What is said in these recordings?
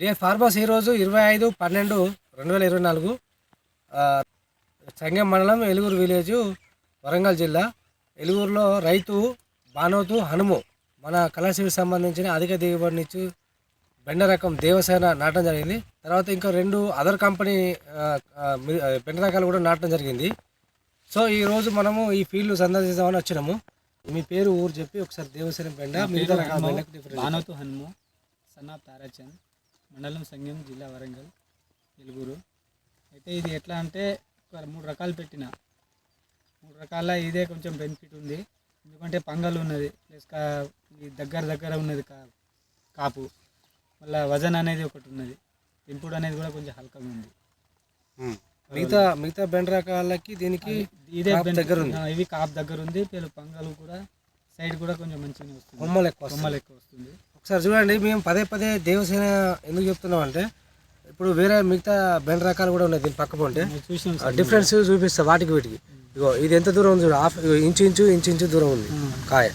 Dear farmers ఈరోజు ఇరవై ఐదు పన్నెండు రెండు వేల ఇరవై నాలుగు సంగం మండలం ఎలుగురు విలేజ్ వరంగల్ జిల్లా. ఎలుగురులో రైతు బానోతు హనుము మన కళాశికి సంబంధించిన అధిక దిగుబడినిచ్చు బెండ రకం దేవసేన నాటడం జరిగింది. తర్వాత ఇంకా రెండు అదర్ కంపెనీ బెండ రకాలు కూడా నాటడం జరిగింది. సో ఈ రోజు మనము ఈ ఫీల్డ్ సందర్శిద్దామని వచ్చినాము. మీ పేరు ఊరు చెప్పి ఒకసారి దేవసేన బెండ మిగతా రకాల బెండకు హనుము సన్ ఆఫ్ తారాచంద్. మండలం సంగం జిల్లా వరంగల్ ఎలుగురు అయితే ఇది ఎట్లా అంటే ఒక మూడు రకాలు పెట్టిన మూడు రకాల ఇదే కొంచెం బెనిఫిట్ ఉంది ఎందుకంటే పంగల్ ఉన్నది ప్లస్ కా దగ్గర దగ్గర ఉన్నది కా కాపు మళ్ళీ వజన్ అనేది ఒకటి ఉన్నది పెంపుడు అనేది కూడా కొంచెం హల్కగా ఉంది. మిగతా మిగతా బెండ రకాలకి దీనికి ఇదే. దగ్గర ఉంది. ఇవి కాపు దగ్గర ఉంది పేరు పంగల్ కూడా సైడ్ కూడా కొంచెం మంచిగానే వస్తుంది. కొమ్మలు ఎక్కువ. కొమ్మలు ఎక్కువ వస్తుంది. ఒకసారి చూడండి మేము పదే పదే దేవసేన ఎందుకు చెప్తున్నాం అంటే ఇప్పుడు వేరే మిగతా బెండ రకాలు కూడా ఉన్నాయి దీని పక్క సార్. డిఫరెన్స్ చూపిస్తా వాటికి వీటికి. ఇగో ఇది ఎంత దూరం ఉంది చూడు half inch inch inch inch దూరం ఉంది కాయ.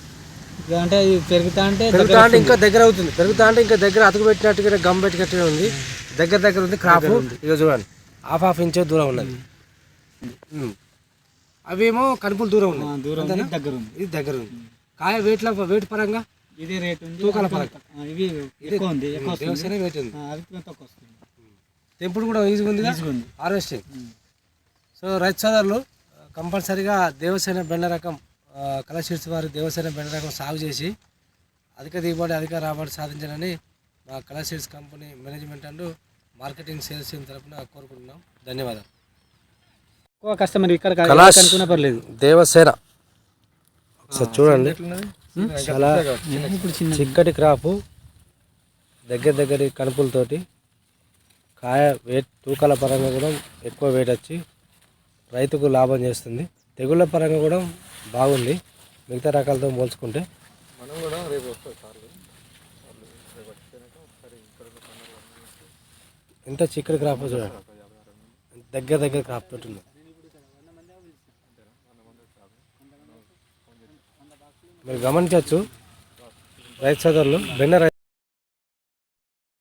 అంటే ఇది పెరుగుతా అంటే పెరుగుతా అంటే ఇంకా దగ్గర అవుతుంది. పెరుగుతా అంటే ఇంకా దగ్గర అతుకు పెట్టినట్టుగా గమ్ పెట్టినట్టుగా ఉంది. దగ్గర దగ్గర ఉంది క్రాప్ ఇక చూడండి హాఫ్ హాఫ్ ఇంచ్ దూరం ఉన్నది. అవేమో కనుపులు దూరం ఉన్నాయి. దూరం దగ్గర ఉంది. ఇది దగ్గర ఉంది. కాయ వెయిట్లో వెయిట్ పరంగా ఇదే రేట్ ఉంది. తూకాల. ఆ, ఇవి ఎక్కువ ఉంది ఎక్కువ వెయిట్ తక్కువ వస్తుంది. తెంపుడు కూడా ఈజీగా ఉంది ఈజీగా ఉంది. హార్వెస్టింగ్. సో రైతు సోదరులు కంపల్సరీగా దేవసేన బెండ రకం కళాశీర్స్ వారి దేవసేన బెండ రకం సాగు చేసి అధిక దిగుబడి అధిక రాబడి సాధించాలని మా కళాశీర్స్ company management and marketing sales team తరఫున కోరుకుంటున్నాం. ధన్యవాదాలు. ఎక్కువ కస్టమర్ ఇక్కడ పర్లేదు. దేవసేన. ఒకసారి చూడండి. చాలా చిక్కటి క్రాపు దగ్గర దగ్గర కనుపులతోటి కాయ వెయిట్ తూకాల పరంగా కూడా ఎక్కువ వెయిట్ వచ్చి రైతుకు లాభం చేస్తుంది. తెగుళ్ళ పరంగా కూడా బాగుంది. మిగతా రకాలతో పోల్చుకుంటే. ఎంత చిక్కటి క్రాప్ చూడండి. దగ్గర దగ్గర క్రాప్ తోటి ఉంది. మీరు గమనించవచ్చు రైతు సోదరులు బెన్న రై-